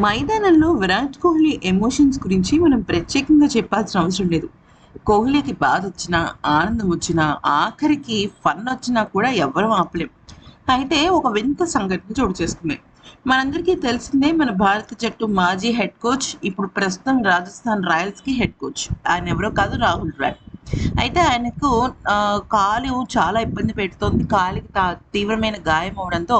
మైదానంలో విరాట్ కోహ్లీ ఎమోషన్స్ గురించి మనం ప్రత్యేకంగా చెప్పాల్సిన అవసరం లేదు. కోహ్లీకి బాధ వచ్చినా ఆనందం వచ్చినా ఆఖరికి ఫన్ వచ్చినా కూడా ఎవరూ ఆపలేం. అయితే ఒక వింత సంఘటన చోటు చేసుకుంది. మనందరికీ తెలిసిందే మన భారత జట్టు మాజీ హెడ్ కోచ్ ఇప్పుడు ప్రస్తుతం రాజస్థాన్ రాయల్స్కి హెడ్ కోచ్. ఆయన ఎవరో కాదు రాహుల్ ద్రావిడ్. అయితే ఆయనకు ఆ, కాలు చాలా ఇబ్బంది పెడుతోంది. కాలికి తా- తీవ్రమైన గాయం అవడంతో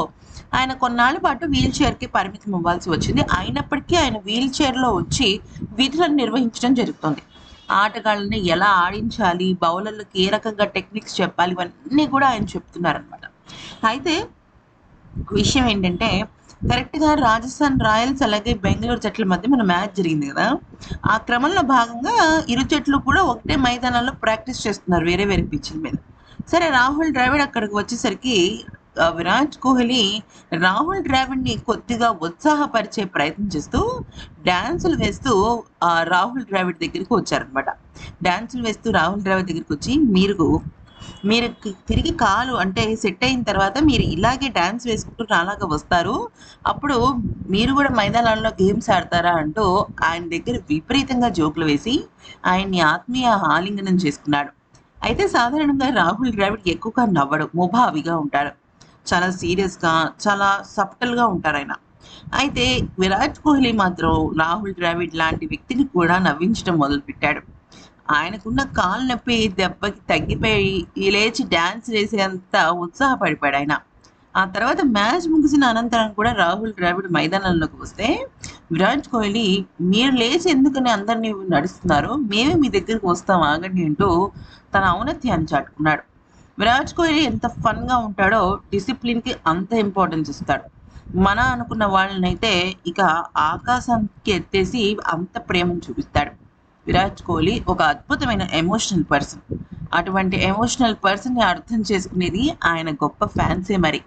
ఆయన కొన్నాళ్ళ పాటు వీల్ చైర్కి పరిమితం అవ్వాల్సి వచ్చింది. అయినప్పటికీ ఆయన వీల్ చైర్లో వచ్చి విధులను నిర్వహించడం జరుగుతుంది. ఆటగాళ్ళని ఎలా ఆడించాలి బౌలర్లకు ఏ రకంగా టెక్నిక్స్ చెప్పాలి ఇవన్నీ కూడా ఆయన చెప్తున్నారనమాట అయితే విషయం ఏంటంటే కరెక్ట్గా రాజస్థాన్ రాయల్స్ అలాగే బెంగళూరు జట్ల మధ్య మన మ్యాచ్ జరిగింది కదా. ఆ క్రమంలో భాగంగా ఇరు జట్లు కూడా ఒకటే మైదానంలో ప్రాక్టీస్ చేస్తున్నారు వేరే వేరే పిచ్ల మీద. సరే రాహుల్ ద్రావిడ్ అక్కడికి వచ్చేసరికి విరాట్ కోహ్లీ రాహుల్ ద్రావిడ్ని కొద్దిగా ఉత్సాహపరిచే ప్రయత్నం చేస్తూ డ్యాన్సులు వేస్తూ రాహుల్ ద్రావిడ్ దగ్గరికి వచ్చారనమాట. డ్యాన్సులు వేస్తూ రాహుల్ ద్రావిడ్ దగ్గరికి వచ్చి మీరు మీరు తిరిగి కాలు అంటే సెట్ అయిన తర్వాత మీరు ఇలాగే డ్యాన్స్ వేసుకుంటూ నాలాగా వస్తారు. అప్పుడు మీరు కూడా మైదానాల్లో గేమ్స్ ఆడతారా అంటూ ఆయన దగ్గర విపరీతంగా జోకులు వేసి ఆయన్ని ఆత్మీయ ఆలింగనం చేసుకున్నాడు. అయితే సాధారణంగా రాహుల్ ద్రావిడ్ ఎక్కువగా నవ్వడు ముభావిగా ఉంటాడు. చాలా సీరియస్గా చాలా సబ్టల్గా ఉంటారు ఆయన. అయితే విరాట్ కోహ్లీ మాత్రం రాహుల్ ద్రావిడ్ లాంటి వ్యక్తిని కూడా నవ్వించడం మొదలుపెట్టాడు. ఆయనకున్న కాలు నొప్పి దెబ్బకి తగ్గిపోయి లేచి డ్యాన్స్ వేసేంత ఉత్సాహపడిపోయాడు ఆయన. ఆ తర్వాత మ్యాచ్ ముగిసిన అనంతరం కూడా రాహుల్ ద్రావిడ్ మైదానంలోకి వస్తే విరాట్ కోహ్లీ మీరు లేచి ఎందుకని అందరినీ నడుస్తున్నారు? మేమే మీ దగ్గరికి వస్తాం ఆగండి అంటూ తన ఔన్నత్యాన్ని చాటుకున్నాడు. విరాట్ కోహ్లీ ఎంత ఫన్గా ఉంటాడో డిసిప్లిన్కి అంత ఇంపార్టెన్స్ ఇస్తాడు. మన అనుకున్న వాళ్ళనైతే ఇక ఆకాశానికి ఎత్తేసి అంత ప్రేమను చూపిస్తాడు. విరాట్ కోహ్లీ ఒక అద్భుతమైన ఎమోషనల్ పర్సన్ అటువంటి ఎమోషనల్ పర్సన్ని అర్థం చేసుకునేది ఆయన గొప్ప ఫ్యాన్సే మరి.